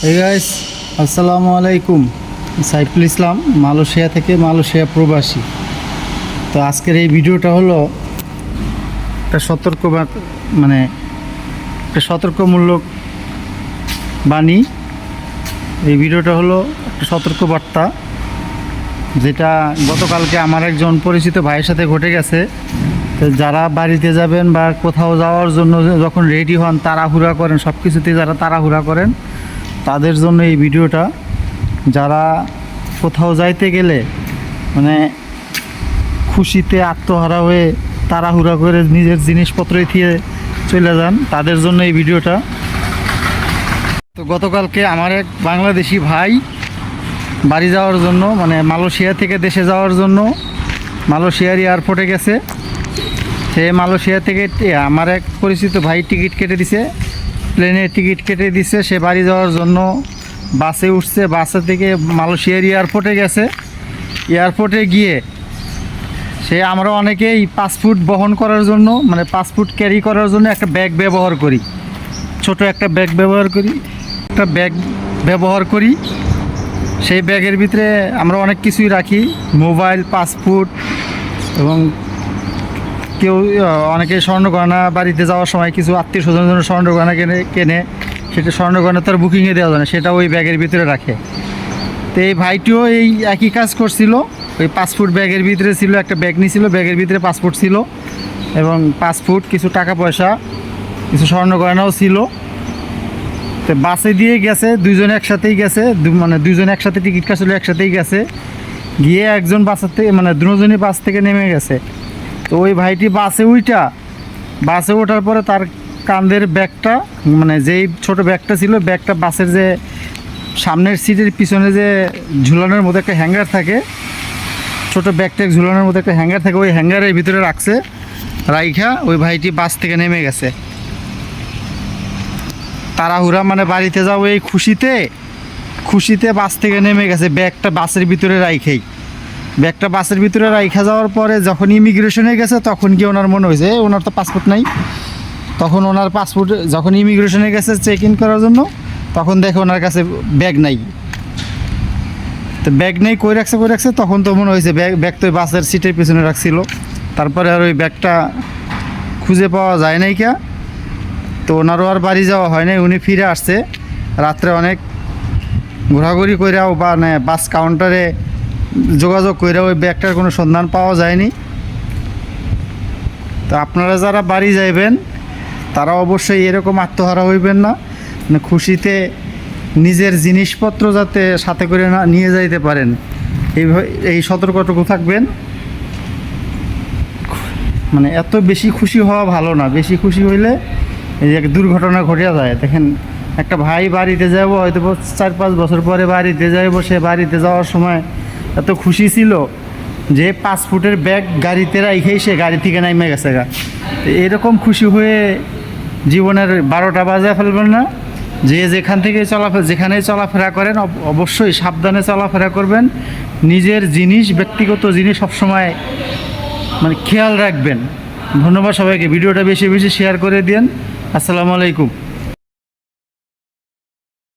Guys আসসালামু আলাইকুম। Saiful Islam, Malaysia থেকে মালয়েশিয়া প্রবাসী। তো আজকের এই ভিডিওটা হলো একটা সতর্ক মানে একটা সতর্কমূলক বাণী। এই ভিডিওটা হলো একটা সতর্ক বার্তা যেটা গতকালকে আমার একজন পরিচিত ভাইয়ের সাথে ঘটে গেছে। তো যারা বাড়িতে যাবেন বা কোথাও যাওয়ার জন্য যখন রেডি হন, তাড়াহুড়া করেন সব কিছুতে যারা তাড়াহুড়া করেন তাদের জন্য এই ভিডিওটা, যারা কোথাও যাইতে গেলে মানে খুশিতে আত্মহারা হয়ে তাড়াহুড়া করে নিজের জিনিসপত্র থিয়ে চলে যান, তাদের জন্য এই ভিডিওটা। তো গতকালকে আমার এক বাংলাদেশি ভাই বাড়ি যাওয়ার জন্য মানে মালয়েশিয়া থেকে দেশে যাওয়ার জন্য মালয়েশিয়ার এয়ারপোর্টে গেছে। সে মালয়েশিয়া থেকে আমার এক পরিচিত ভাই টিকিট কেটে দিছে। প্লেনের টিকিট কেটে দিছে, সে বাড়ি যাওয়ার জন্য বাসে উঠছে, বাসে থেকে মালয়েশিয়ার এয়ারপোর্টে গেছে। এয়ারপোর্টে গিয়ে সে আমরা অনেকেই পাসপোর্ট বহন করার জন্য মানে পাসপোর্ট ক্যারি করার জন্য একটা ব্যাগ ব্যবহার করি। ছোট একটা ব্যাগ ব্যবহার করি, একটা ব্যাগ ব্যবহার করি। সেই ব্যাগের ভিতরে আমরা অনেক কিছুই রাখি, মোবাইল, পাসপোর্ট এবং কেউ অনেকে স্বর্ণ গয়না বাড়িতে যাওয়ার সময় কিছু আত্মীয় স্বজনের জন্য স্বর্ণ গয়না কেনে কেনে, সেটা স্বর্ণ গয়না তার বুকিংয়ে দেওয়া যায় না, সেটা ওই ব্যাগের ভিতরে রাখে। তো এই ভাইটিও এই একই কাজ করছিল, ওই পাসপোর্ট ব্যাগের ভিতরে ছিল, একটা ব্যাগ নিয়েছিল ব্যাগের ভিতরে পাসপোর্ট ছিল এবং পাসপোর্ট কিছু টাকা পয়সা, কিছু স্বর্ণ গয়নাও ছিল। তো বাসে দিয়ে গেছে, দুইজন একসাথেই গেছে মানে দুইজন একসাথে টিকিট কাটছিল, একসাথেই গেছে। গিয়ে একজন বাসের থেকে মানে দুজনই বাস থেকে নেমে গেছে। তো ওই ভাইটি বাসে উইটা। বাসে ওঠার পরে তার কান্দের ব্যাগটা মানে যেই ছোট ব্যাগটা ছিল, ব্যাগটা বাসের যে সামনের সিটের পিছনে যে ঝুলানোর মধ্যে একটা হ্যাঙ্গার থাকে, ছোট ব্যাগটা ঝুলানোর মধ্যে একটা হ্যাঙ্গার থাকে, ওই হ্যাঙ্গারের ভিতরে রাখছে, রাইখা ওই ভাইটি বাস থেকে নেমে গেছে। তাড়াহুড়া মানে বাড়িতে যাও এই খুশিতে খুশিতে বাস থেকে নেমে গেছে, ব্যাগটা বাসের ভিতরে রাইখেই। ব্যাগটা বাসের ভিতরে রাইখা যাওয়ার পরে যখন ইমিগ্রেশনে গেছে, তখন কি ওনার মনে হয়েছে ওনার তো পাসপোর্ট নাই। তখন ওনার পাসপোর্ট যখন ইমিগ্রেশনে গেছে চেক ইন করার জন্য, তখন দেখে ওনার কাছে ব্যাগ নাই। তো ব্যাগ নেই, কই রাখছে কই রাখছে, তখন তো মনে হয়েছে ব্যাগ ব্যাগ তো বাসের সিটের পিছনে রাখছিল। তারপরে আর ওই ব্যাগটা খুঁজে পাওয়া যায় নাই কে। তো ওনারও আর বাড়ি যাওয়া হয় নাই, উনি ফিরে আসছে। রাত্রে অনেক ঘোরাঘুরি কইরাও বা মানে বাস কাউন্টারে যোগাযোগ কইরা ওই ব্যাগটার কোনো সন্ধান পাওয়া যায়নি। তো আপনারা যারা বাড়ি যাইবেন, তারা অবশ্যই এরকম আত্মহারা হইবেন না। মানে খুশিতে নিজের জিনিসপত্র যাতে সাথে করে না, নিয়ে যাইতে পারেন। এই এই সতর্কটুকু থাকবেন। মানে এত বেশি খুশি হওয়া ভালো না। বেশি খুশি হইলে এই যে দুর্ঘটনা ঘটিয়া যায়। দেখেন, একটা ভাই বাড়িতে যাব হয়তো চার পাঁচ বছর পরে বাড়িতে যাইব, সে বাড়িতে যাওয়ার সময় এত খুশি ছিল যে পাঁচ ফুটের ব্যাগ গাড়িতে রাইখেই সে গাড়ি থেকে নামে গেছে গা। এরকম খুশি হয়ে জীবনের বারোটা বাজে ফেলবেন না। যে যেখান থেকে চলাফেরা যেখানে চলাফেরা করেন অবশ্যই সাবধানে চলাফেরা করবেন। নিজের জিনিস, ব্যক্তিগত জিনিস সবসময় মানে খেয়াল রাখবেন। ধন্যবাদ সবাইকে। ভিডিওটা বেশি বেশি শেয়ার করে দিন আসসালামু আলাইকুম।